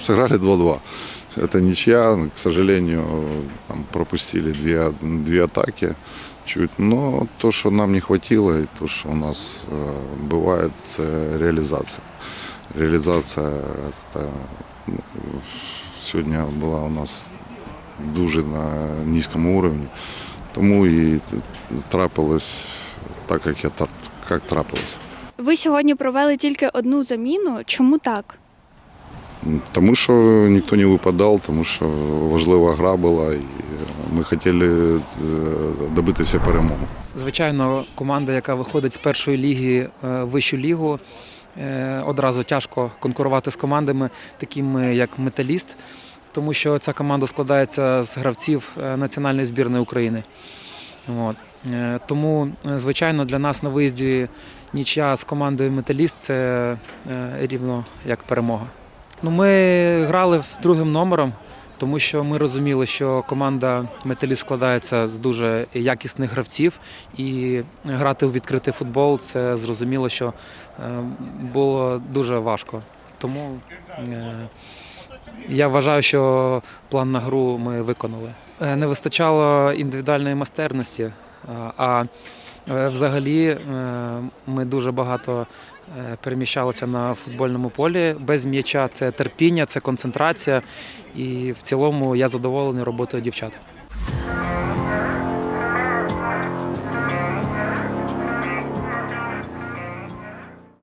сыграли 2-2. Это ничья, к сожалению, там пропустили две, две атаки чуть. Но то, что нам не хватило, и то, что у нас э, бывает, це реализация. Реализация это, ну, сьогодні була у нас дуже на низькому уровні. Тому і трапилось так, як, я, тр- як трапилось. Ви сьогодні провели тільки одну заміну. Чому так? Тому що ніхто не випадав, тому що важлива гра була, і ми хотіли е, добитися перемоги. Звичайно, команда, яка виходить з першої ліги е, в вищу лігу, е, одразу тяжко конкурувати з командами, такими як Металіст, тому що ця команда складається з гравців е, національної збірної України. От. Е, Тому, е, звичайно, для нас на виїзді нічия з командою Металіст це е, рівно як перемога. Ну, ми грали другим номером, тому що ми розуміли, що команда Металіст складається з дуже якісних гравців, і грати у відкритий футбол це зрозуміло, що е, було дуже важко. Тому е, я вважаю, що план на гру ми виконали. Е, Не вистачало індивідуальної майстерності, а е, взагалі е, ми дуже багато е, переміщалися на футбольному полі. Без м'яча це терпіння, це концентрація. І в цілому я задоволений роботою дівчат.